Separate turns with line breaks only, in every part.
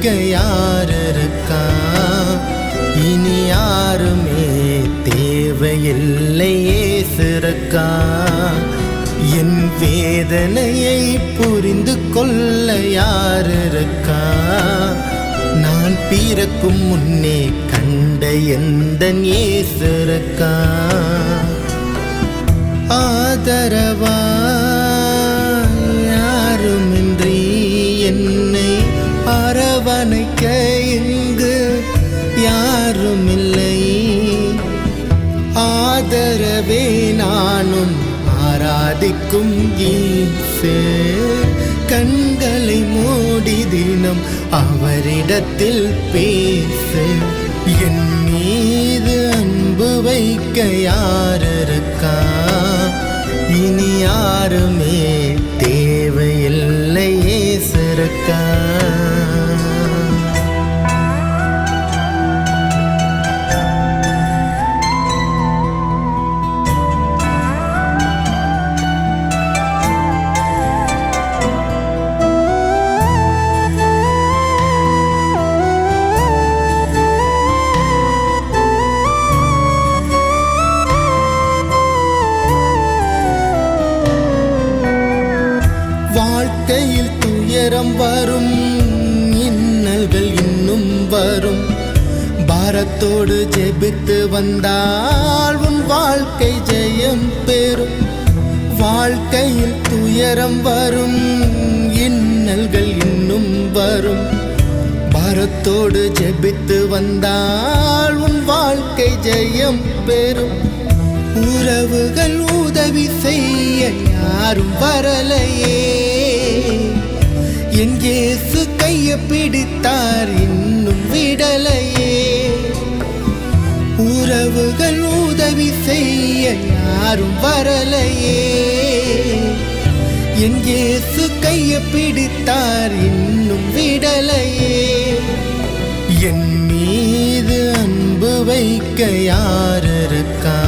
வைக்க யார் இருக்கா இனி யாருமே தேவையில்லை ஏசிருக்கா என் வேதனையை புரிந்து கொள்ள யார் இருக்கா நான் பிறக்கும் முன்னே கண்ட எந்த ஏசிருக்கா? ஆதரவா? அணைக்க இங்கு யாரும் இல்லை ஆதரவே நானும் ஆராதிக்கும் ஈசே கண்களை மூடி தினம் அவரிடத்தில் பேசு. என் மீது அன்பு வைக்க யார் இருக்கா? இனி யாருமே பாரத்தோடு ஜெபித்து வந்தால் உன் வாழ்க்கை ஜெயம் பெறும். வாழ்க்கையில் துயரம் வரும் இன்னல்கள் இன்னும் வரும். பாரத்தோடு ஜெபித்து வந்தால் உன் வாழ்க்கை ஜெயம் பெறும். உறவுகள் உதவி செய்ய யாரும் வரலையே. என் இயேசு கைய பிடித்தார் இன்னும் விடலையே. உதவி செய்ய யாரும் வரலையே. என் இயேசு கைய பிடித்தார் இன்னும் விடலையே. என் மீது அன்பு வைக்க யார் இருக்கா?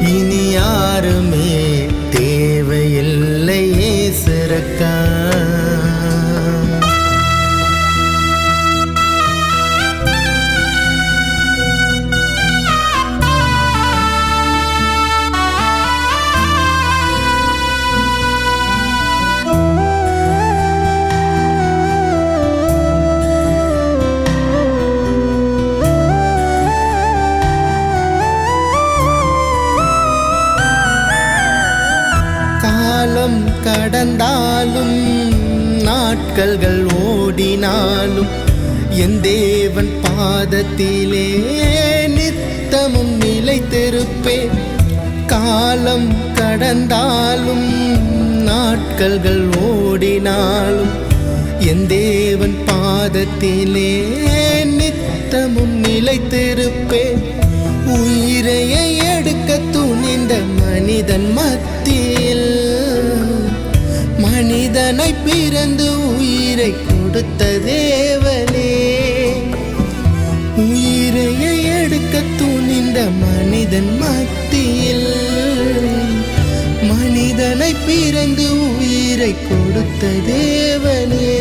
இனி யாருமே தேவையில்லையே சிறக்கா. நாட்கள்கள் ஓடினாலும் என் தேவன் பாதத்திலே நித்தமும் நிலைத்திருப்பேன். காலம் கடந்தாலும் நாட்கள்கள் ஓடினாலும் என் தேவன் பாதத்திலே நித்தமும் நிலைத்திருப்பேன். உயிரையை எடுக்க துணிந்த மனிதன் மத்த மனிதனை பிறந்து உயிரை கொடுத்த தேவனே. உயிரையை எடுக்க துணிந்த மனிதன் மத்தியில் மனிதனை பிறந்து உயிரை கொடுத்த தேவனே.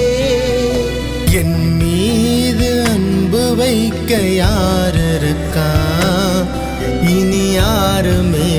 என் மீது அன்பு வைக்க யார் இருக்கா? இனி யாருமே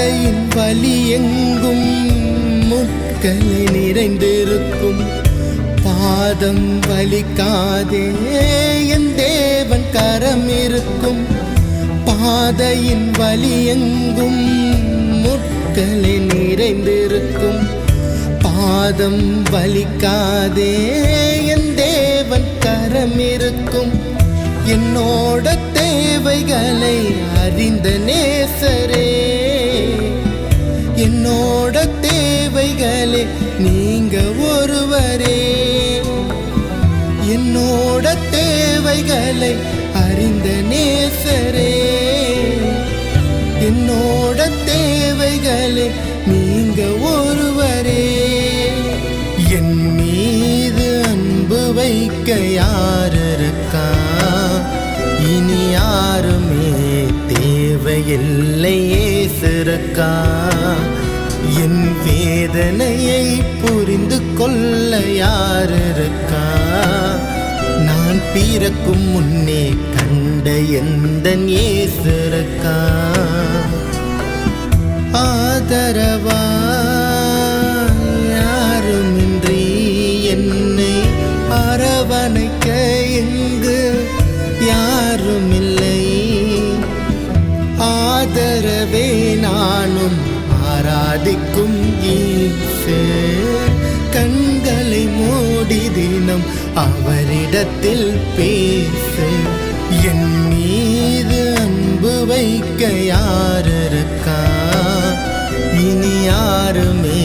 பாதையின் வழி எங்கும் முட்களை நிறைந்திருக்கும். பாதம் வலிக்காதே என் தேவன் கரம் இருக்கும். பாதையின் வழி எங்கும் முட்களை நிறைந்திருக்கும். பாதம் வலிக்காதே என் தேவன் கரம் இருக்கும். என்னோட தேவைகளை அறிந்த நேசரே. ஒருவரே என்னோட தேவைகளை அறிந்த நேசரே என்னோட தேவைகளை நீங்க ஒருவரே. என் மீது அன்பு வைக்க யார் இருக்கா? இனி யாருமே தேவையில்லையே சிறக்கா என் வேதனையை புரிந்து கொள்ள யார் இருக்கா நான் பிறக்கும் முன்னே கண்ட எந்த ஏசிருக்கா? ஆதரவா அவரிடத்தில் பேசு. என் மீது அன்பு வைக்க யார் இருக்கா? இனி யாருமே